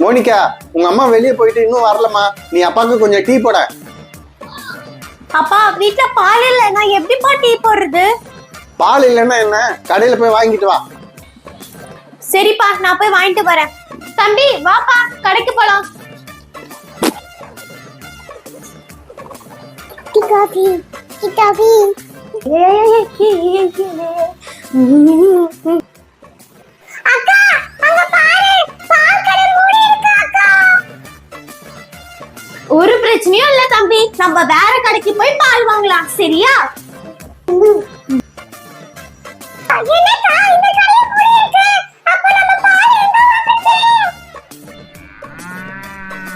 Monica உங்க அம்மா வெளியே போயிட்டு இன்னும் வரலம்மா. நீ அப்பாவுக்கு கொஞ்சம் டீ போட. அப்பா வீட்ல பால் இல்ல. நான் எப்படிப்பா டீ போடுறது? பால் இல்லைன்னா என்ன? கடையில போய் வாங்கிட்டு வா. சரிப்பா நான் போய் வாங்கிட்டு வரேன். தம்பி வாப்பா கடைக்கு போலாம். காஃபி காஃபி ஒரு பிரச்சனையும் இல்ல தம்பி. நம்ம வேற கடைக்கு போய் பால் வாங்கலாம். சரியா?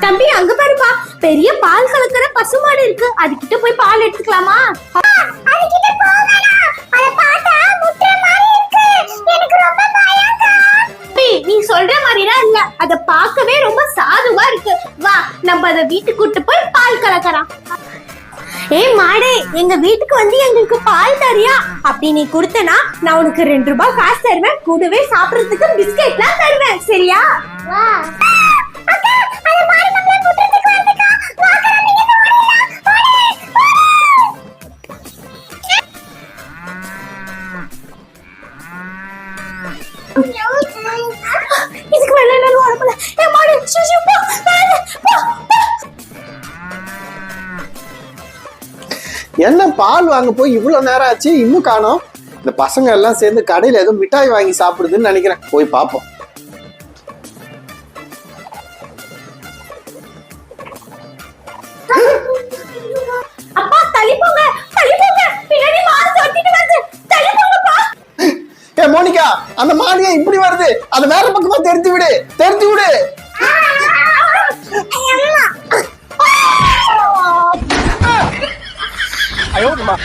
தம்பி அங்க பாருப்பா. பெரிய பால் கலக்கிற பசுமாடு இருக்கு. அதுகிட்ட போய் பால் எடுத்துக்கலாமா? அதுகிட்ட சொல்ற மாதிரிலாம் இல்ல. அத பார்க்கவே ரொம்ப சாதுவா இருக்கு. வா நம்ம அத வீட்டுக்கு கூட்டு போய் பால் கலக்கலாம். ஏய் மாடே எங்க வீட்டுக்கு வந்து எங்களுக்கு பால் தரியா? அப்படி நீ கொடுத்தனா நான் உனக்கு ரெண்டு ரூபாய் காசு தருவேன். கூடவே சாப்பிடறதுக்கு பிஸ்கெட்லாம் தருவேன். சரியா? வா. இதுக்கு மேல என்னால ஓட முடியல மாடு சுஷு போ போ என்ன பால் வாங்க போய் இவ்வளவு நேரம் ஆச்சு? இன்னும் காணோம். இந்த பசங்க எல்லாம் சேர்ந்து கடையில ஏதோ மிட்டாய் வாங்கி சாப்பிடுதுன்னு நினைக்கிறேன். போய் பார்ப்போம். மோனிகா அந்த மாடியா இப்படி வருது. அதை வேற பக்கமா தெரிஞ்சு விடு. தெரிஞ்சு விடு. அம்மா.